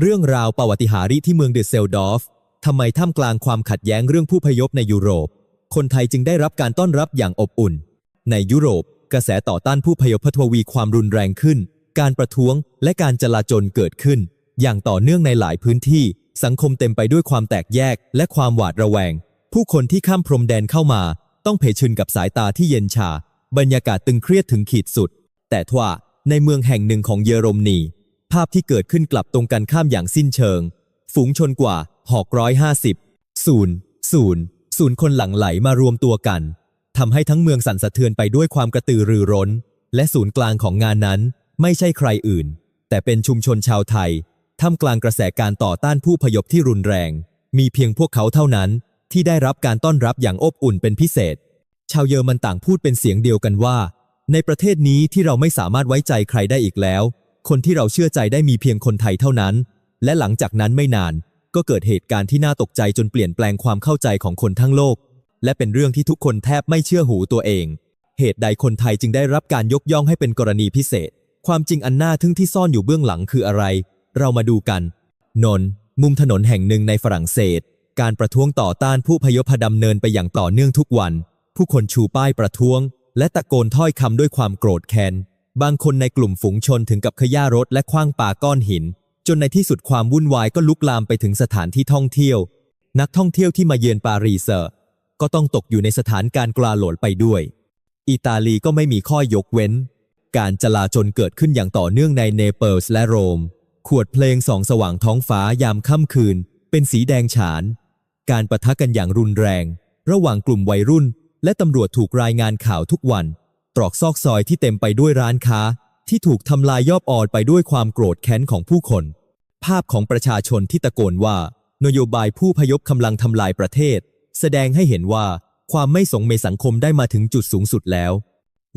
เรื่องราวประวัติหาริที่เมืองเดเซลดอฟทำไมท่ามกลางความขัดแย้งเรื่องผู้พยพในยุโรป คนไทยจึงได้รับการต้อนรับอย่างอบอุ่น ในยุโรป กระแสต่อต้านผู้พยพทวีความรุนแรงขึ้น การประท้วงและการจลาจลเกิดขึ้น อย่างต่อเนื่องในหลายพื้นที่ สังคมเต็มไปด้วยความแตกแยกและความหวาดระแวง ผู้คนที่ข้ามพรมแดนเข้ามา ต้องเผชิญกับสายตาที่เย็นชา บรรยากาศตึงเครียดถึงขีดสุด แต่ทว่าในเมืองแห่งหนึ่งของเยอรมนี ภาพที่เกิดขึ้นกลับตรงกันข้ามอย่างสิ้นเชิง ฝูงชนกว่าหอกร้อยห้าสิบศูนย์ศูนย์ศูนย์คนหลั่งไหลมารวมตัวกันทำให้ทั้งเมืองสั่นสะเทือนไปด้วยความกระตือรือร้น และศูนย์กลางของงานนั้น ไม่ใช่ใครอื่น แต่เป็นชุมชนชาวไทยท่ามกลางกระแสการต่อต้านผู้พยพที่รุนแรง มีเพียงพวกเขาเท่านั้น ที่ได้รับการต้อนรับอย่างอบอุ่นเป็นพิเศษ ชาวเยอรมันต่างพูดเป็นเสียงเดียวกันว่า ในประเทศนี้ที่เราไม่สามารถไว้ใจใครได้อีกแล้ว คนที่เราเชื่อใจได้มีเพียงคนไทยเท่านั้น และหลังจากนั้นไม่นาน ก็เกิดเหตุการณ์ที่น่าตกใจจนเปลี่ยนแปลงความเข้าใจของคนทั้งโลก และเป็นเรื่องที่ทุกคนแทบไม่เชื่อหูตัวเอง เหตุใดคนไทยจึงได้รับการยกย่องให้เป็นกรณีพิเศษ ความจริงอันน่าทึ่งที่ซ่อนอยู่เบื้องหลังคืออะไร เรามาดูกัน นนท์มุมถนนแห่งหนึ่งในฝรั่งเศส การประท้วงต่อต้านผู้พยพดำเนินไปอย่างต่อเนื่องทุกวัน ผู้คนชูป้ายประท้วง และตะโกนถ้อยคำด้วยความโกรธแค้น บางคนในกลุ่มฝูงชนถึงกับขย่ารถและคว้างป่าก้อนหิน จนในที่สุดความวุ่นวายก็ลุกลามไปถึงสถานที่ท่องเที่ยว นักท่องเที่ยวที่มาเยือนปารีสก็ต้องตกอยู่ในสถานการณ์กลาโหลนไปด้วย อิตาลีก็ไม่มีข้อยกเว้น การจลาจลเกิดขึ้นอย่างต่อเนื่องในเนเปิลส์และโรม ขวดเพลงสองสว่างท้องฟ้ายามค่ำคืน เป็นสีแดงฉาน การประทะกันอย่างรุนแรง ระหว่างกลุ่มวัยรุ่น และตำรวจถูกรายงานข่าวทุกวัน ตรอกซอกซอยที่เต็มไปด้วยร้านค้า ที่ถูกทำลายยอบออดไปด้วยความโกรธแค้นของผู้คน ภาพของประชาชนที่ตะโกนว่า นโยบายผู้พยพกำลังทำลายประเทศ แสดงให้เห็นว่าความไม่สงในสังคมได้มาถึงจุดสูงสุดแล้ว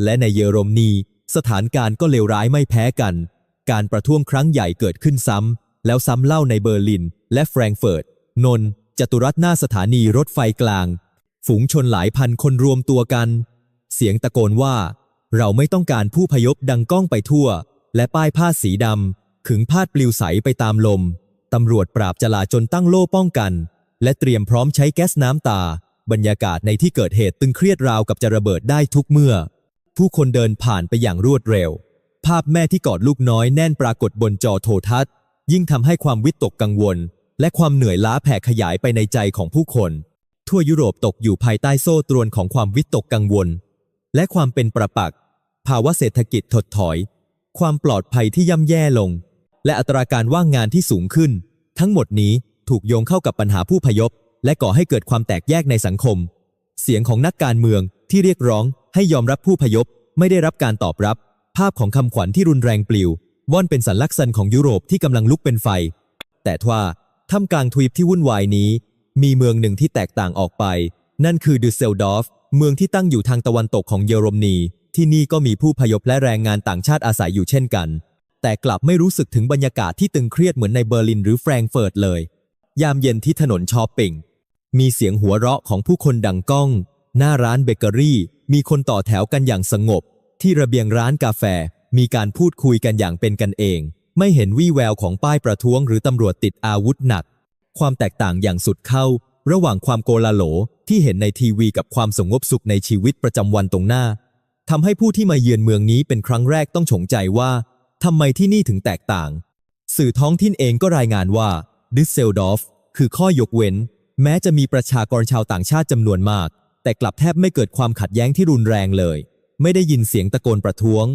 และในเยอรมนีสถานการณ์ก็เลวร้ายไม่แพ้กัน การประท้วงครั้งใหญ่เกิดขึ้นซ้ำ แล้วซ้ำเล่าในเบอร์ลิน และแฟรงก์เฟิร์ต นนท์จตุรัสหน้าสถานีรถไฟกลาง ฝูงชนหลายพันคนรวมตัวกัน เสียงตะโกนว่า เราไม่ต้องการผู้พยพดังก้องไปทั่ว และป้ายผ้าสีดำขึงพาดปลิวใสไปตามลม ตำรวจปราบจลาจนตั้งโล่ป้องกัน และเตรียมพร้อมใช้แก๊สน้ำตา บรรยากาศในที่เกิดเหตุตึงเครียดราวกับจะระเบิดได้ทุกเมื่อ ผู้คนเดินผ่านไปอย่างรวดเร็ว ภาพแม่ที่กอดลูกน้อยแน่นปรากฏบนจอโทรทัศน์ ยิ่งทำให้ความวิตกกังวล และความเหนื่อยล้าแผ่ขยายไปในใจของผู้คน ทั่วยุโรปตกอยู่ภายใต้โซ่ตรวนของความวิตกกังวล และความเป็นประปักษ์ภาวะเศรษฐกิจถดถอย ความปลอดภัยที่ย่ำแย่ลง และอัตราการว่างงานที่สูงขึ้น ทั้งหมดนี้ถูกโยงเข้ากับปัญหาผู้พยพ และก่อให้เกิดความแตกแยกในสังคม เสียงของนักการเมืองที่เรียกร้องให้ยอมรับผู้พยพ ไม่ได้รับการตอบรับ ภาพของคำขวัญที่รุนแรงปลิว ว่อนเป็นสัญลักษณ์ของยุโรปที่กำลังลุกเป็นไฟ แต่ว่าท่ามกลางทวีปที่วุ่นวายนี้ มีเมืองหนึ่งที่แตกต่างออกไป นั่นคือดูเซลดอฟ เมืองที่ตั้งอยู่ทางตะวันตกของเยอรมนี ที่นี่ก็มีผู้พยพและแรงงานต่างชาติอาศัยอยู่เช่นกัน แต่กลับไม่รู้สึกถึงบรรยากาศที่ตึงเครียดเหมือนในเบอร์ลินหรือแฟรงเฟิร์ตเลย ยามเย็นที่ถนนชอปปิงมีเสียงหัวเราะของผู้คนดังก้อง หน้าร้านเบเกอรี่ มีคนต่อแถวกันอย่างสงบ ที่ระเบียงร้านกาแฟ มีการพูดคุยกันอย่างเป็นกันเอง ไม่เห็นวี่แววของป้ายประท้วงหรือตำรวจติดอาวุธหนัก ความแตกต่างอย่างสุดเข้า ระหว่างความโกลาโหล ที่เห็นในทีวีกับความสงบสุขในชีวิตประจำวันตรงหน้าทำให้ผู้ที่มาเยือนเมืองนี้เป็นครั้งแรกต้องฉงใจว่าทำไมที่นี่ถึงแตกต่าง สื่อท้องถิ่นเองก็รายงานว่าดิสเซลดอฟคือข้อยกเว้น แม้จะมีประชากรชาวต่างชาติจำนวนมาก แต่กลับแทบไม่เกิดความขัดแย้งที่รุนแรงเลย ไม่ได้ยินเสียงตะโกนประท้วง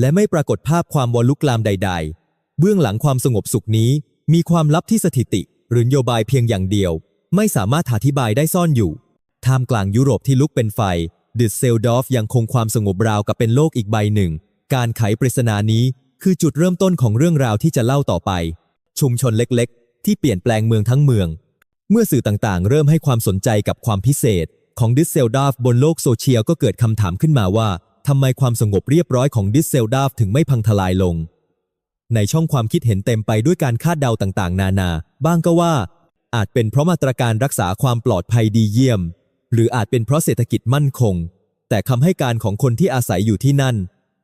และไม่ปรากฏภาพความวอลุกลามใด ๆ เบื้องหลังความสงบสุขนี้ มีความลับที่สถิติ หรือนโยบายเพียงอย่างเดียว ไม่สามารถอธิบายได้ซ่อนอยู่ ท่ามกลางยุโรปที่ลุกเป็นไฟดิสเซลดอฟยังคงความสงบราวกับเป็นโลกอีกใบหนึ่ง การไขปริศนานี้คือจุดเริ่มต้นของเรื่องราวที่จะเล่าต่อไป ชุมชนเล็กๆ ที่เปลี่ยนแปลงเมืองทั้งเมือง เมื่อสื่อต่างๆ เริ่มให้ความสนใจกับความพิเศษ ของดิสเซลดาฟบนโลกโซเชียลก็เกิดคำถามขึ้นมาว่าทำไมความสงบเรียบร้อยของดิสเซลดาฟถึงไม่พังทลายลง ในช่องความคิดเห็นเต็มไปด้วยการคาดเดาต่างๆ นานา บ้างก็ว่า อาจเป็นเพราะมาตรการรักษาความปลอดภัยดีเยี่ยม หรืออาจเป็นเพราะเศรษฐกิจมั่นคง แต่คำให้การของคนที่อาศัยอยู่ที่นั่น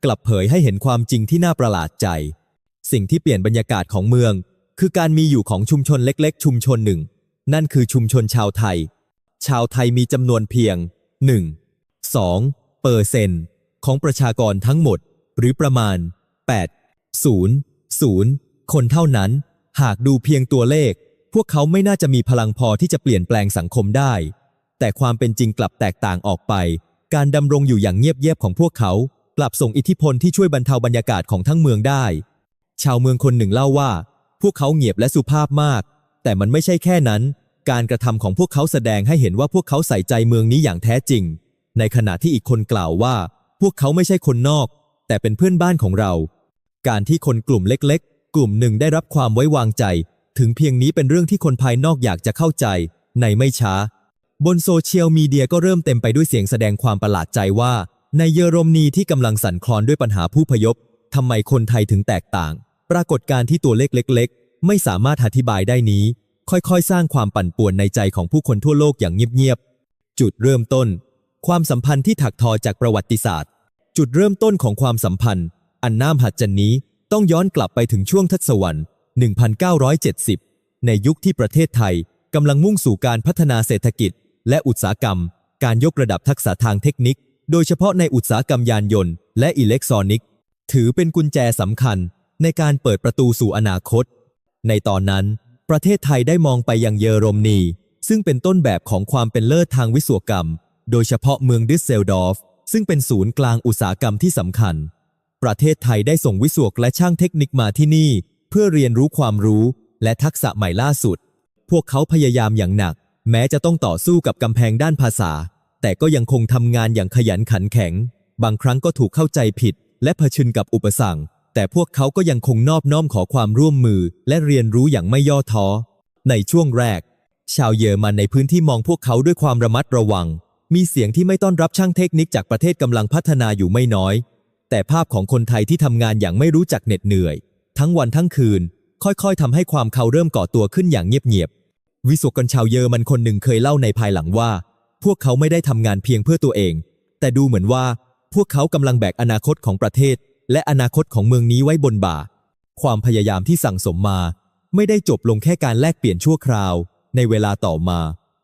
กลับเผยให้เห็นความจริงที่น่าประหลาดใจ สิ่งที่เปลี่ยนบรรยากาศของเมือง คือการมีอยู่ของชุมชนเล็ก ๆ ชุมชนหนึ่ง นั่นคือชุมชนชาวไทย ชาวไทยมีจำนวนเพียง 1 2เปอร์เซนต์ของประชากรทั้งหมด หรือประมาณ 8 0 0 คนเท่านั้น หากดูเพียงตัวเลข พวกเขาไม่น่าจะมีพลังพอที่จะเปลี่ยนแปลงสังคมได้ แต่ความเป็นจริงกลับแตกต่างออกไป การดำรงอยู่อย่างเงียบๆของพวกเขา กลับส่งอิทธิพลที่ช่วยบรรเทาบรรยากาศของทั้งเมืองได้ ชาวเมืองคนหนึ่งเล่าว่า พวกเขาเงียบและสุภาพมาก แต่มันไม่ใช่แค่นั้น การกระทำของพวกเขาแสดงให้เห็นว่าพวกเขาใส่ใจเมืองนี้อย่างแท้จริง ในขณะที่อีกคนกล่าวว่า พวกเขาไม่ใช่คนนอก แต่เป็นเพื่อนบ้านของเรา การที่คนกลุ่มเล็กๆ กลุ่มหนึ่งได้รับความไว้วางใจ ถึงเพียงนี้เป็นเรื่องที่คนภายนอกอยากจะเข้าใจ ในไม่ช้า บนโซเชียลมีเดียก็เริ่มเต็มไปด้วยเสียงแสดงความประหลาดใจว่า ในเยอรมนีที่กำลังสั่นคลอนด้วยปัญหาผู้พยพทำไมคนไทยถึงแตกต่าง ปรากฏการณ์ที่ตัวเลขเล็ก ๆ ไม่สามารถอธิบายได้นี้ ค่อยๆ สร้างความปั่นป่วนในใจของผู้คนทั่วโลกอย่างเงียบๆ จุดเริ่มต้น ความสัมพันธ์ที่ถักทอจากประวัติศาสตร์ จุดเริ่มต้นของความสัมพันธ์ อันน่ามหัศจรรย์นี้ต้องย้อนกลับไปถึงช่วงทศวรรษ 1970 ในยุคที่ประเทศไทยกำลังมุ่งสู่การพัฒนาเศรษฐกิจ และอุตสาหกรรม การยกระดับทักษะทางเทคนิค โดยเฉพาะในอุตสาหกรรมยานยนต์และอิเล็กทรอนิกส์ ถือเป็นกุญแจสำคัญในการเปิดประตูสู่อนาคต ในตอนนั้น ประเทศไทยได้มองไปยังเยอรมนี ซึ่งเป็นต้นแบบของความเป็นเลิศทางวิศวกรรม โดยเฉพาะเมืองดิสเซลดอร์ฟซึ่งเป็นศูนย์กลางอุตสาหกรรมที่สำคัญ ประเทศไทยได้ส่งวิศวกและช่างเทคนิคมาที่นี่ เพื่อเรียนรู้ความรู้และทักษะใหม่ล่าสุด พวกเขาพยายามอย่างหนัก แม้จะต้องต่อสู้กับกำแพงด้านภาษา แต่ก็ยังคงทำงานอย่างขยันขันแข็ง บางครั้งก็ถูกเข้าใจผิด และเผชิญกับอุปสรรค แต่พวกเขาก็ยังคงนอบน้อมขอความร่วมมือ และเรียนรู้อย่างไม่ย่อท้อ ในช่วงแรก ชาวเยอรมันในพื้นที่มองพวกเขาด้วยความระมัดระวัง มีเสียงที่ไม่ต้อนรับช่างเทคนิคจากประเทศกำลังพัฒนาอยู่ไม่น้อย แต่ภาพของคนไทยที่ทำงานอย่างไม่รู้จักเหน็ดเหนื่อย ทั้งวันทั้งคืน ค่อยๆทำให้ความเขาเริ่มก่อตัวขึ้นอย่างเงียบๆ วิศวกรชาวเยอรมันคนหนึ่งเคยเล่าในภายหลังว่า พวกเขาไม่ได้ทำงานเพียงเพื่อตัวเอง แต่ดูเหมือนว่าพวกเขากำลังแบกอนาคตของประเทศ และอนาคตของเมืองนี้ไว้บนบ่า ความพยายามที่สั่งสมมา ไม่ได้จบลงแค่การแลกเปลี่ยนชั่วคราว ในเวลาต่อมา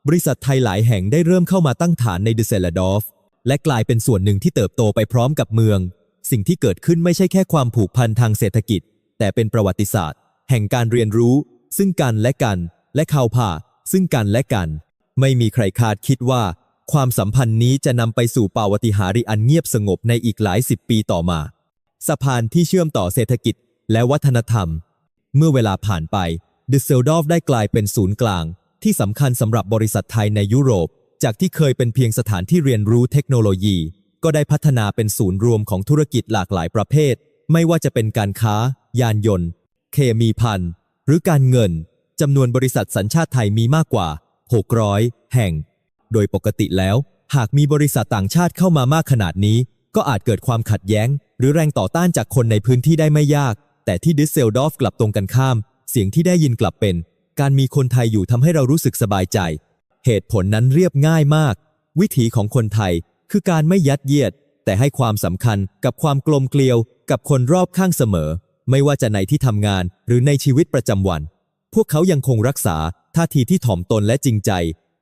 บริษัทไทยหลายแห่งได้เริ่มเข้ามาตั้งฐานในเดเซลดอฟและกลายเป็นส่วนหนึ่งที่เติบโตไปพร้อมกับเมือง สิ่งที่เกิดขึ้นไม่ใช่แค่ความผูกพันทางเศรษฐกิจ แต่เป็นประวัติศาสตร์ แห่งการเรียนรู้ ซึ่งกันและกัน และข่าวผ่า ซึ่งกันและกัน ไม่มีใครคาดคิดว่า ความสัมพันธ์นี้จะนำไปสู่ปาวติหาริอันเงียบสงบในอีกหลายสิบปีต่อมา สะพานที่เชื่อมต่อเศรษฐกิจและวัฒนธรรม เมื่อเวลาผ่านไปดิสเซลดอฟได้กลายเป็นศูนย์กลาง ที่สำคัญสำหรับบริษัทไทยในยุโรป จากที่เคยเป็นเพียงสถานที่เรียนรู้เทคโนโลยี ก็ได้พัฒนาเป็นศูนย์รวมของธุรกิจหลากหลายประเภท ไม่ว่าจะเป็นการค้า ยานยนต์ เคมีพันหรือการเงิน จำนวนบริษัทสัญชาติไทยมีมากกว่า 600 แห่ง โดยปกติแล้ว หากมีบริษัทต่างชาติเข้ามามากขนาดนี้ ก็อาจเกิดความขัดแย้ง หรือแรงต่อต้านจากคนในพื้นที่ได้ไม่ยาก แต่ที่ดิสเซลดอฟกลับตรงกันข้าม เสียงที่ได้ยินกลับเป็น การมีคนไทยอยู่ทำให้เรารู้สึกสบายใจ เหตุผลนั้นเรียบง่ายมาก วิถีของคนไทย คือการไม่ยัดเยียด แต่ให้ความสำคัญกับความกลมเกลียว กับคนรอบข้างเสมอ ไม่ว่าจะในที่ทำงานหรือในชีวิตประจำวัน พวกเขายังคงรักษาท่าทีที่ถ่อมตนและจริงใจ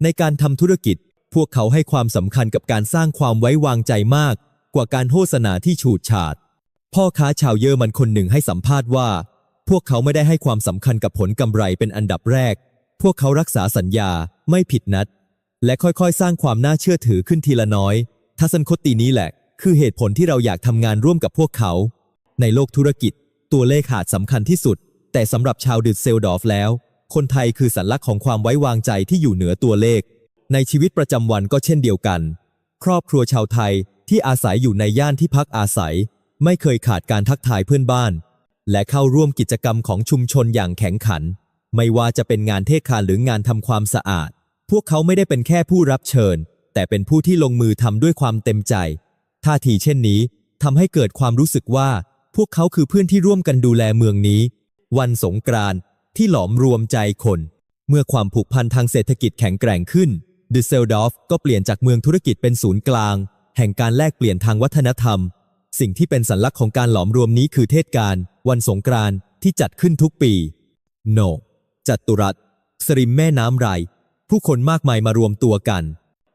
ในการทำธุรกิจ พวกเขาให้ความสำคัญกับการสร้างความไว้วางใจมาก กว่าการโฆษณาที่ฉูดฉาด พ่อค้าชาวเยอรมันคนหนึ่งให้สัมภาษณ์ว่า พวกเขาไม่ได้ให้ความสำคัญกับผลกำไรเป็นอันดับแรก พวกเขารักษาสัญญาไม่ผิดนัด และค่อยๆ สร้างความน่าเชื่อถือขึ้นทีละน้อยทัศนคตินี้แหละ คือเหตุผลที่เราอยากทำงานร่วมกับพวกเขา ในโลกธุรกิจ ตัวเลขหาดสำคัญที่สุด แต่สำหรับชาวดิดเซลดอฟแล้ว คนไทยคือสัญลักษณ์ของความไว้วางใจที่อยู่เหนือตัวเลข ในชีวิตประจำวันก็เช่นเดียวกัน ครอบครัวชาวไทยที่อาศัยอยู่ในย่านที่พักอาศัย ไม่เคยขาดการทักทายเพื่อนบ้าน และเข้าร่วมกิจกรรมของชุมชนอย่างแข็งขัน ไม่ว่าจะเป็นงานเทศกาลหรืองานทำความสะอาด พวกเขาไม่ได้เป็นแค่ผู้รับเชิญ แต่เป็นผู้ที่ลงมือทำด้วยความเต็มใจ ท่าทีเช่นนี้ทำให้เกิดความรู้สึกว่า พวกเขาคือเพื่อนที่ร่วมกันดูแลเมืองนี้ วันสงกรานต์ที่หลอมรวมใจคน เมื่อความผูกพันทางเศรษฐกิจแข็งแกร่งขึ้นดิเซลดอฟก็เปลี่ยนจากเมืองธุรกิจเป็นศูนย์กลาง แห่งการแลกเปลี่ยนทางวัฒนธรรม สิ่งที่เป็นสัญลักษณ์ของการหลอมรวมนี้คือเทศกาลวันสงกรานต์ที่จัดขึ้นทุกปี โนจัตุรัสสริมแม่น้ำไร ผู้คนมากมายมารวมตัวกัน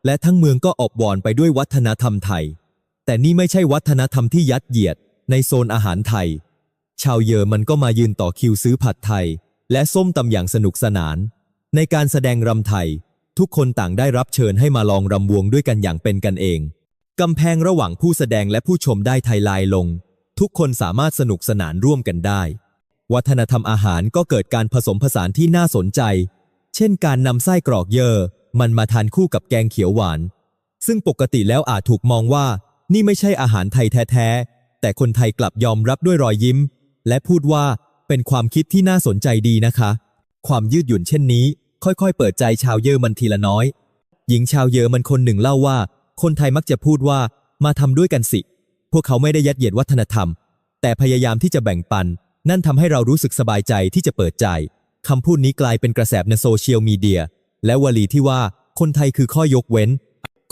และทั้งเมืองก็อบวอนไปด้วยวัฒนธรรมไทย แต่นี่ไม่ใช่วัฒนธรรมที่ยัดเยียดในโซนอาหารไทย ชาวเยอรมันก็มายืนต่อคิวซื้อผัดไทย และส้มตำอย่างสนุกสนาน ในการแสดงรำไทย ทุกคนต่างได้รับเชิญให้มาลองรำวงด้วยกันอย่างเป็นกันเองกำแพงระหว่างผู้แสดงและผู้ชมได้ไทยลายลง ทุกคนสามารถสนุกสนานร่วมกันได้ วัฒนธรรมอาหารก็เกิดการผสมผสานที่น่าสนใจ เช่นการนำไส้กรอกเยอมันมาทานคู่กับแกงเขียวหวาน ซึ่งปกติแล้วอาจถูกมองว่า นี่ไม่ใช่อาหารไทยแท้ๆแต่คนไทยกลับยอมรับด้วยรอยยิ้ม และพูดว่าเป็นความคิดที่น่าสนใจดีนะคะ ความยืดหยุ่นเช่นนี้ ค่อยๆ เปิดใจชาวเยอรมันทีละน้อย หญิงชาวเยอรมันคนหนึ่งเล่าว่า คนไทยมักจะพูดว่ามาทำด้วยกันสิ พวกเขาไม่ได้ยัดเยียดวัฒนธรรม แต่พยายามที่จะแบ่งปัน นั่นทำให้เรารู้สึกสบายใจที่จะเปิดใจคำพูดนี้กลายเป็นกระแสในโซเชียลมีเดีย และวลีที่ว่าคนไทยคือข้อยกเว้น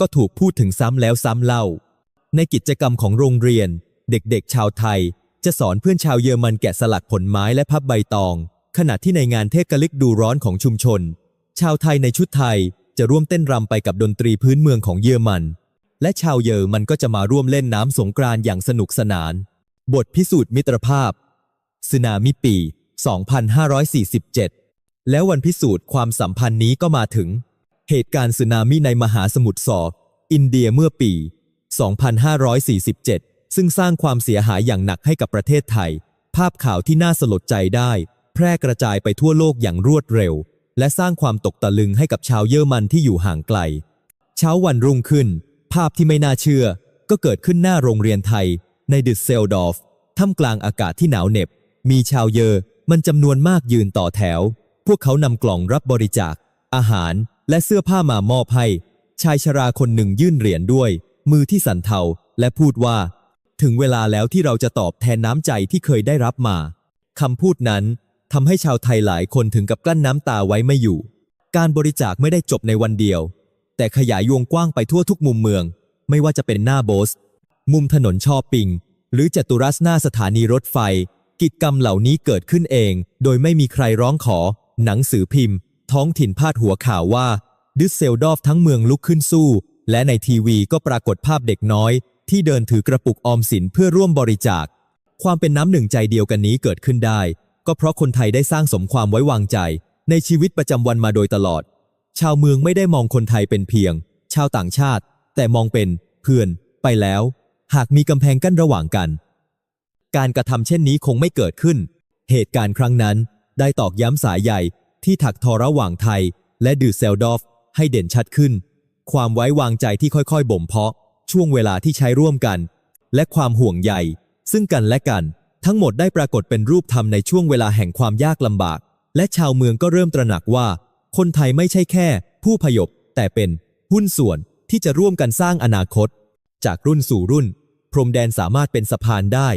ก็ถูกพูดถึงซ้ำแล้วซ้ำเล่า ในกิจกรรมของโรงเรียน เด็กๆ ชาวไทย จะสอนเพื่อนชาวเยอรมันแกะสลักผลไม้และพับใบตอง ขณะที่ในงานเทศกาลิกดูร้อนของชุมชน ชาวไทยในชุดไทยจะร่วมเต้นรำไปกับดนตรีพื้นเมืองของเยอรมัน และชาวเยอรมันก็จะมาร่วมเล่นน้ำสงกรานต์อย่างสนุกสนาน บทพิสูจน์มิตรภาพสึนามิปี 2547 แล้ววันพิสูจน์ความสัมพันธ์นี้ก็มาถึง เหตุการณ์สึนามิในมหาสมุทรสอบอินเดียเมื่อปี 2547 ซึ่งสร้างความเสียหายอย่างหนักให้กับประเทศไทย ภาพข่าวที่น่าสลดใจได้ แพร่กระจายไปทั่วโลกอย่างรวดเร็ว และสร้างความตกตะลึงให้กับชาวเยอรมันที่อยู่ห่างไกล เช้าวันรุ่งขึ้น ภาพที่ไม่น่าเชื่อ ก็เกิดขึ้นหน้าโรงเรียนไทย ในดิสเซลดอร์ฟท่ามกลางอากาศที่หนาวเหน็บ มีชาวเยอรมันจำนวนมากยืนต่อแถว พวกเขานำกล่องรับบริจาค อาหารและเสื้อผ้ามามอบให้ ชายชราคนหนึ่งยื่นเหรียญด้วย มือที่สั่นเทาและพูดว่า ถึงเวลาแล้วที่เราจะตอบแทนน้ำใจที่เคยได้รับมาคำพูดนั้นทำให้ชาวไทยหลายคนถึงกับกลั้นน้ำตาไว้ไม่อยู่ การบริจาคไม่ได้จบในวันเดียว แต่ขยายวงกว้างไปทั่วทุกมุมเมือง ไม่ว่าจะเป็นหน้าโบส มุมถนนชอปปิง หรือจัตุรัสหน้าสถานีรถไฟ กิจกรรมเหล่านี้เกิดขึ้นเอง โดยไม่มีใครร้องขอ หนังสือพิมพ์ ท้องถิ่นพาดหัวข่าวว่าดิสเซลดอฟทั้งเมืองลุกขึ้นสู้ และในทีวีก็ปรากฏภาพเด็กน้อย ที่เดินถือกระปุกออมสินเพื่อร่วมบริจาค ความเป็นน้ำหนึ่งใจเดียวกันนี้เกิดขึ้นได้ ก็เพราะคนไทยได้สร้างสมความไว้วางใจ ในชีวิตประจำวันมาโดยตลอด ชาวเมืองไม่ได้มองคนไทยเป็นเพียง ชาวต่างชาติ แต่มองเป็นเพื่อน ไปแล้ว หากมีกำแพงกั้นระหว่างกัน การกระทำเช่นนี้คงไม่เกิดขึ้น เหตุการณ์ครั้งนั้น ได้ตอกย้ำสายใหญ่ที่ถักทอระหว่างไทย และดือเซลดอฟให้เด่นชัดขึ้น ความไว้วางใจที่ค่อยๆบ่มเพาะ ช่วงเวลาที่ใช้ร่วมกัน และความห่วงใยซึ่งกันและกัน ทั้งหมดได้ปรากฏเป็นรูปธรรมในช่วงเวลาแห่งความยากลำบาก และชาวเมืองก็เริ่มตระหนักว่า คนไทยไม่ใช่แค่ ผู้พยพ แต่เป็นหุ้นส่วนที่จะร่วมกันสร้างอนาคต จากรุ่นสู่รุ่น พรมแดนสามารถเป็นสะพานได้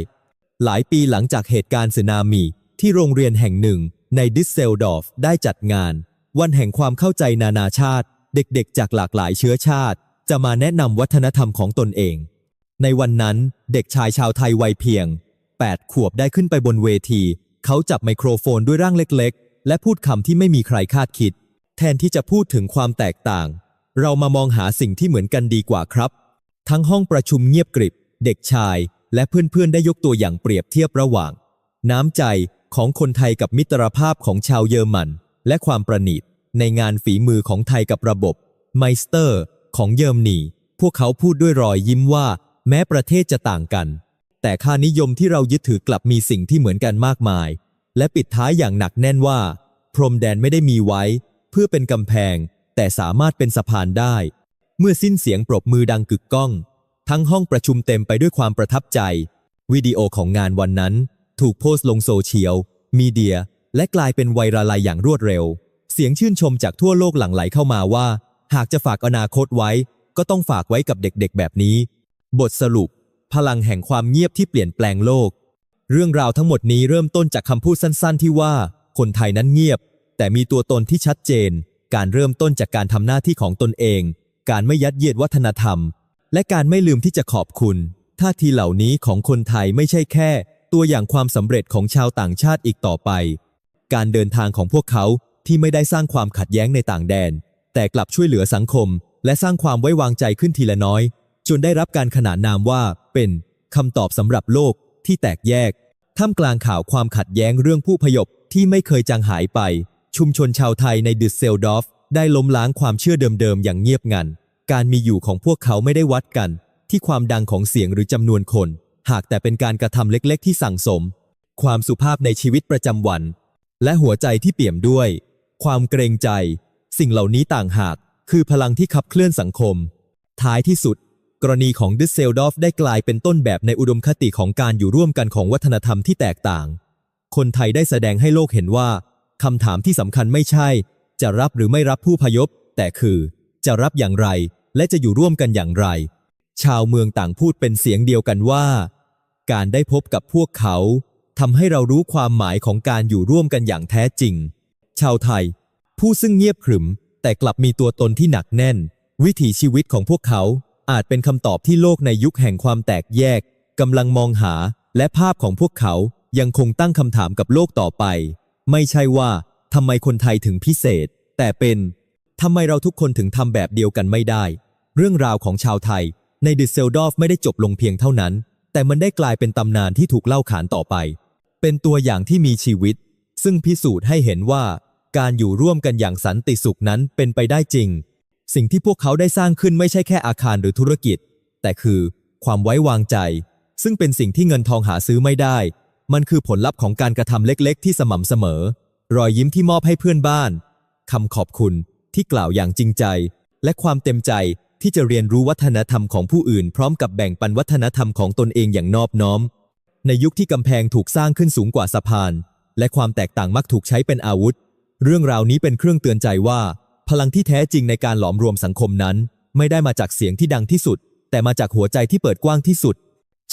หลายปีหลังจากเหตุการณ์สึนามิที่โรงเรียนแห่งหนึ่ง ในดิสเซลดอร์ฟได้จัดงาน วันแห่งความเข้าใจนานาชาติ เด็กๆ จากหลากหลายเชื้อชาติ จะมาแนะนำวัฒนธรรมของตนเอง ในวันนั้นเด็กชายชาวไทยวัยเพียง 8 ขวบได้ขึ้นไปบนเวที เขาจับไมโครโฟนด้วยร่างเล็กๆ และพูดคำที่ไม่มีใครคาดคิด แทนที่จะพูดถึงความแตกต่าง เรามามองหาสิ่งที่เหมือนกันดีกว่าครับ ทั้งห้องประชุมเงียบกริบ เด็กชายและเพื่อนๆ ได้ยกตัวอย่างเปรียบเทียบระหว่าง น้ำใจของคนไทยกับมิตรภาพของชาวเยอรมัน และความประณีตในงานฝีมือของไทยกับระบบไมสเตอร์ ของเยอรมนี พวกเขาพูดด้วยรอยยิ้มว่า แม้ประเทศจะต่างกัน แต่ค่านิยมที่เรายึดถือกลับมีสิ่งที่เหมือนกันมากมาย และปิดท้ายอย่างหนักแน่นว่า พรมแดนไม่ได้มีไว้ เพื่อเป็นกำแพง แต่สามารถเป็นสะพานได้ เมื่อสิ้นเสียงปรบมือดังกึกก้อง ทั้งห้องประชุมเต็มไปด้วยความประทับใจ วิดีโอของงานวันนั้น ถูกโพสต์ลงโซเชียลมีเดีย และกลายเป็นไวรัลอย่างรวดเร็ว เสียงชื่นชมจากทั่วโลกหลั่งไหลเข้ามาว่า หากจะฝากอนาคตไว้ ก็ต้องฝากไว้กับเด็กๆ แบบนี้ บทสรุป พลังแห่งความเงียบที่เปลี่ยนแปลงโลก เรื่องราวทั้งหมดนี้เริ่มต้นจากคำพูดสั้น ๆ ที่ว่า คนไทยนั้นเงียบ แต่มีตัวตนที่ชัดเจน การเริ่มต้นจากการทำหน้าที่ของตนเอง การไม่ยัดเยียดวัฒนธรรม และการไม่ลืมที่จะขอบคุณท่าทีเหล่านี้ของคนไทยไม่ใช่แค่ ตัวอย่างความสำเร็จของชาวต่างชาติอีกต่อไป การเดินทางของพวกเขาที่ไม่ได้สร้างความขัดแย้งในต่างแดน แต่กลับช่วยเหลือสังคม และสร้างความไว้วางใจขึ้นทีละน้อย จนได้รับการขนานนามว่า เป็นคำตอบสำหรับโลกที่แตกแยก ท่ามกลางข่าวความขัดแย้งเรื่องผู้พยพที่ไม่เคยจางหายไป ชุมชนชาวไทยในดึสเซลดอฟได้ล้มล้างความเชื่อเดิมๆ อย่างเงียบงัน การมีอยู่ของพวกเขาไม่ได้วัดกัน ที่ความดังของเสียงหรือจำนวนคน หากแต่เป็นการกระทำเล็กๆ ที่สั่งสม ความสุภาพในชีวิตประจำวัน และหัวใจที่เปี่ยมด้วย ความเกรงใจ สิ่งเหล่านี้ต่างหาก คือพลังที่ขับเคลื่อนสังคม ท้ายที่สุด กรณีของดิสเซลดอฟได้กลายเป็นต้นแบบในอุดมคติของการอยู่ร่วมกันของวัฒนธรรมที่แตกต่าง คนไทยได้แสดงให้โลกเห็นว่าคำถามที่สำคัญไม่ใช่ จะรับหรือไม่รับผู้พยพ แต่คือ จะรับอย่างไร และจะอยู่ร่วมกันอย่างไร ชาวเมืองต่างพูดเป็นเสียงเดียวกันว่า การได้พบกับพวกเขาทำให้เรารู้ความหมายของการอยู่ร่วมกันอย่างแท้จริง ชาวไทย ผู้ซึ่งเงียบขรึม แต่กลับมีตัวตนที่หนักแน่น วิถีชีวิตของพวกเขาอาจเป็นคำตอบที่โลกในยุคแห่งความแตกแยกกำลังมองหา และภาพของพวกเขายังคงตั้งคำถามกับโลกต่อไป ไม่ใช่ว่าทำไมคนไทยถึงพิเศษ แต่เป็นทำไมเราทุกคนถึงทำแบบเดียวกันไม่ได้ เรื่องราวของชาวไทยในดิสเซลดอฟไม่ได้จบลงเพียงเท่านั้น แต่มันได้กลายเป็นตำนานที่ถูกเล่าขานต่อไป เป็นตัวอย่างที่มีชีวิต ซึ่งพิสูจน์ให้เห็นว่า การอยู่ร่วมกันอย่างสันติสุขนั้นเป็นไปได้จริง สิ่งที่พวกเขาได้สร้างขึ้นไม่ใช่แค่อาคารหรือธุรกิจ แต่คือ ความไว้วางใจ ซึ่งเป็นสิ่งที่เงินทองหาซื้อไม่ได้ มันคือผลลัพธ์ของการกระทำเล็กๆ ที่สม่ำเสมอ รอยยิ้มที่มอบให้เพื่อนบ้านคำขอบคุณที่กล่าวอย่างจริงใจ และความเต็มใจที่จะเรียนรู้วัฒนธรรมของผู้อื่น พร้อมกับแบ่งปันวัฒนธรรมของตนเองอย่างนอบน้อม ในยุคที่กำแพงถูกสร้างขึ้นสูงกว่าสะพาน และความแตกต่างมักถูกใช้เป็นอาวุธ เรื่องราวนี้เป็นเครื่องเตือนใจว่า พลังที่แท้จริงในการหลอมรวมสังคมนั้น ไม่ได้มาจากเสียงที่ดังที่สุด แต่มาจากหัวใจที่เปิดกว้างที่สุด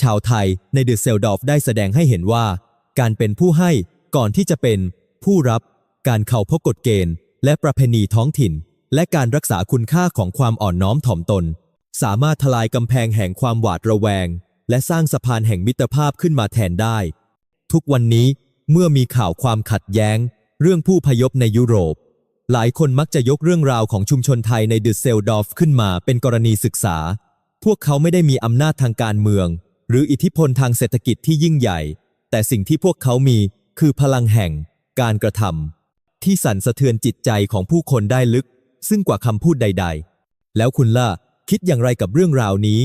ชาวไทยในเดอะเซลดอฟได้แสดงให้เห็นว่า การเป็นผู้ให้ก่อนที่จะเป็น ผู้รับ การเข้าพบกฎเกณฑ์ และประเพณีท้องถิ่น และการรักษาคุณค่าของความอ่อนน้อมถ่อมตน สามารถทลายกำแพงแห่งความหวาดระแวง และสร้างสะพานแห่งมิตรภาพขึ้นมาแทนได้ ทุกวันนี้เมื่อมีข่าวความขัดแย้ง เรื่องผู้พยพในยุโรป หลายคนมักจะยกเรื่องราวของชุมชนไทยในดึเซลดอฟขึ้นมาเป็นกรณีศึกษา พวกเขาไม่ได้มีอำนาจทางการเมือง หรืออิทธิพลทางเศรษฐกิจที่ยิ่งใหญ่ แต่สิ่งที่พวกเขามีคือพลังแห่ง การกระทำที่สั่นสะเทือนจิตใจของผู้คนได้ลึก ซึ่งกว่าคำพูดใด ๆ แล้วคุณล่ะคิดอย่างไรกับเรื่องราวนี้